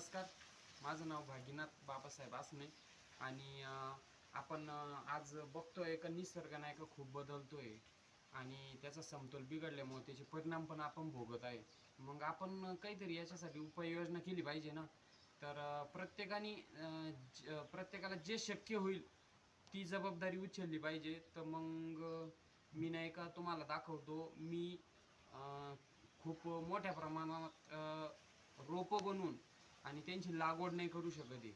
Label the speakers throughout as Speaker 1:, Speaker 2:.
Speaker 1: नमस्कार. माझं नाव भागीनाथ बाबासाहेब आसने आणि आपण आज बघतोय का निसर्ग नाही का खूप बदलतोय आणि त्याचा समतोल बिघडल्यामुळे त्याचे परिणाम पण आपण भोगत आहे. मग आपण काहीतरी याच्यासाठी उपाययोजना केली पाहिजे ना? तर प्रत्येकाने प्रत्येकाला जे शक्य होईल ती जबाबदारी उचलली पाहिजे. तर मग मी नाही का तुम्हाला दाखवतो. मी खूप मोठ्या प्रमाणात रोपं बनवून आणि त्यांची लागवड नाही करू शकत आहे.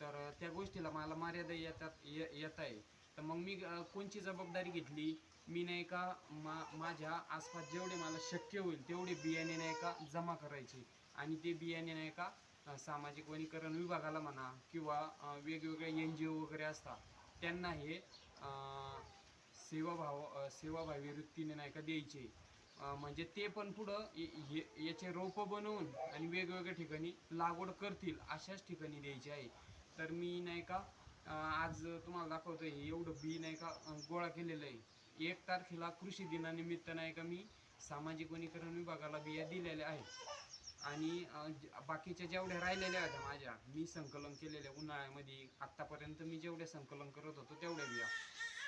Speaker 1: तर त्या गोष्टीला मला मर्यादा येतात ये- येत आहे. तर मग मी कोणची जबाबदारी घेतली? मी नाही का मा माझ्या आसपास जेवढे मला शक्य होईल तेवढे बियाणे नाही का जमा करायचे. आणि ते बियाणे नाही का सामाजिक वनीकरण विभागाला म्हणा किंवा वेगवेगळ्या एन जी ओ वगैरे असतात त्यांना हे अं, सेवाभाव सेवाभावी वृत्तीने नाही का द्यायचे. म्हणजे ते पण पुढं हे- याचे रोपं बनवून आणि वेगवेगळ्या ठिकाणी लागवड करतील अशाच ठिकाणी द्यायची आहे. तर मी नाही का आज तुम्हाला दाखवतो हे एवढं बी नाही का गोळा केलेलं आहे. एक तारखेला कृषी दिनानिमित्त नाही का मी सामाजिक वनीकरण विभागाला बिया दिलेल्या आहेत. आणि ज- बाकीच्या जेवढ्या राहिलेल्या होत्या माझ्या मी संकलन केलेल्या उन्हाळ्यामध्ये आत्तापर्यंत मी जेवढे संकलन करत होतो तेवढ्या बिया.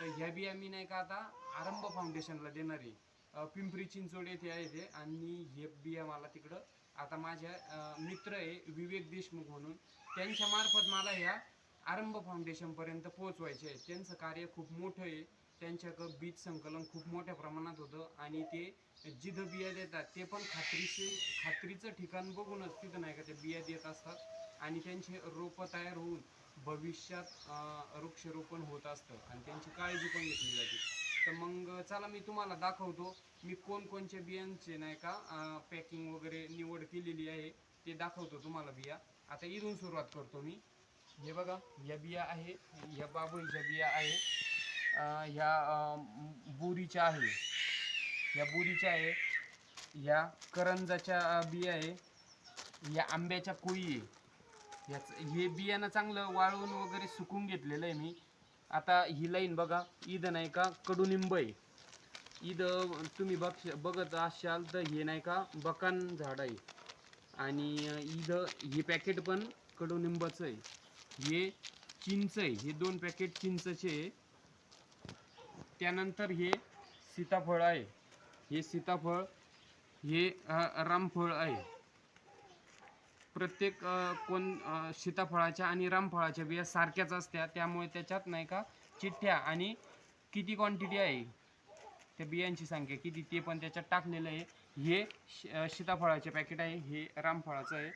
Speaker 1: तर ह्या बिया मी नाही का आता आरंभ फाउंडेशनला देणार आहे. पिंपरी चिंचवड येथे आहे ते. आणि हे बिया मला तिकडं. आता माझ्या मित्र आहे विवेक देशमुख म्हणून. त्यांच्या मार्फत मला ह्या आरंभ फाउंडेशनपर्यंत पोहोचवायचे आहे. त्यांचं कार्य खूप मोठं आहे. त्यांच्याकडं बीज संकलन खूप मोठ्या प्रमाणात होतं. आणि ते जिथं बिया देतात ते पण खात्रीचे खात्रीचं ठिकाण बघूनच तिथं नाही का ते बिया देत असतात. आणि त्यांचे रोपं तयार होऊन भविष्यात वृक्षरोपण होत असतं. आणि त्यांची काळजी पण घेतली जाते. तर मग चला मी तुम्हाला दाखवतो मी कोणकोणच्या बियांचे नाही का पॅकिंग वगैरे निवड केलेली आहे ते दाखवतो तुम्हाला बिया. आता इथून सुरुवात करतो मी. हे बघा या बिया आहे या बाबळीच्या बिया आहे ह्या बोरीच्या आहे या बोरीच्या आहे ह्या करंजाच्या बिया आहे या आंब्याच्या कोळी आहे. याच हे बियाणं चांगलं वाळवून वगैरे सुकून घेतलेलं आहे मी. आता ही लाईन बघा ईद नाही का कडुनिंब आहे ईद तुम्ही बघ बघत असाल तर हे नाही का बकान झाड आहे. आणि ईद हे पॅकेट पण कडुनिंबाचं आहे. हे चिंच आहे. हे दोन पॅकेट चिंचचे आहे. त्यानंतर हे सीताफळ आहे. हे सीताफळ हे रामफळ आहे. प्रत्येक कोण सीताफळाच्या आणि रामफळाच्या बिया सारख्याच असत्या त्यामुळे त्याच्यात नाही का चिठ्ठ्या आणि किती क्वांटिटी आहे त्या बियांची संख्या किती ते पण त्याच्यात टाकलेलं आहे. हे श- सीताफळाचे पॅकेट आहे हे रामफळाचं आहे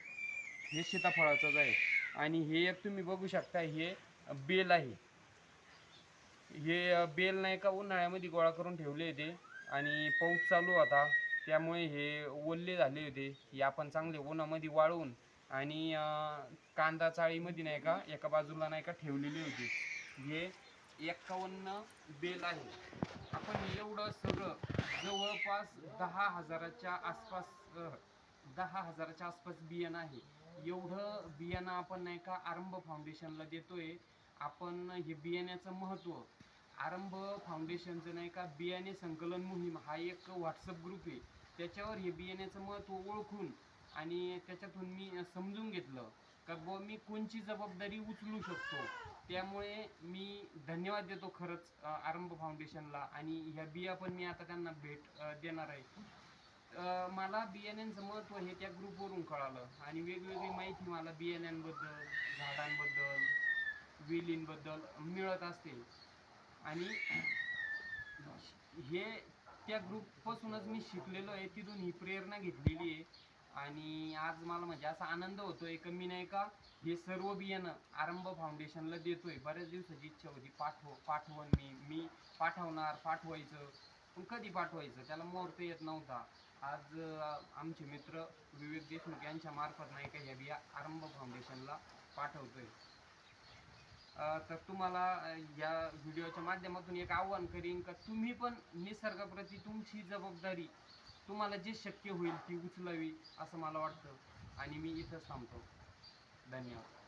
Speaker 1: हे सीताफळाचंच आहे. आणि हे एक तुम्ही बघू शकता हे बेल आहे. हे बेल नाही का उन्हाळ्यामध्ये गोळा करून ठेवले होते आणि पाऊस चालू होता त्यामुळे हे ओल्ले झाले होते. हे आपण चांगले उन्हामध्ये वाळवून आणि कांदा चाळीमध्ये नाही का एका बाजूला नाही का ठेवलेली होती. हे एक्कावन्न बेल आहे. आपण एवढं सगळं जवळपास दहा हजाराच्या आसपास दहा हजाराच्या आसपास बियाणं आहे. एवढं बियाणं आपण नाही का आरंभ फाउंडेशनला देतोय. आपण हे बियाण्याचं महत्त्व आरंभ फाउंडेशनचं नाही का बियाणे संकलन मोहीम हा एक व्हॉट्सअप ग्रुप आहे. त्याच्यावर हे बियाण्याचं महत्त्व ओळखून आणि त्याच्यातून मी समजून घेतलं का ब मी कोणची जबाबदारी उचलू शकतो? त्यामुळे मी धन्यवाद देतो खरंच आरंभ फाउंडेशनला आणि ह्या बिया पण मी आता त्यांना भेट देणार आहे. मला बियाण्यांचं महत्त्व हे त्या ग्रुपवरून कळालं आणि वेगवेगळी माहिती मला बियाण्यांबद्दल झाडांबद्दल वेलींबद्दल मिळत असते. आणि हे त्या ग्रुपपासूनच मी शिकलेलो आहे तिथून ही प्रेरणा घेतलेली आहे. आणि आज मला म्हणजे असा आनंद होतोय का मी नाही का हे सर्व बियाणं आरंभ फाउंडेशनला देतोय. बऱ्याच दिवसाची इच्छा होती पाठव पाठवण मी मी पाठवणार पाठवायचं. पण कधी पाठवायचं? त्याला मुहूर्त येत नव्हता. आज आमचे मित्र विवेक देशमुख यांच्या मार्फत नाही का ह्या बिया आरंभ फाउंडेशनला पाठवतोय. तर तुम्हाला या व्हिडिओच्या माध्यमातून एक आव्हान करीन का तुम्ही पण निसर्गाप्रती तुमची जबाबदारी तुम्हाला जे शक्य होईल ती उचलावी असं मला वाटतं. आणि मी इथंच थांबतो. धन्यवाद.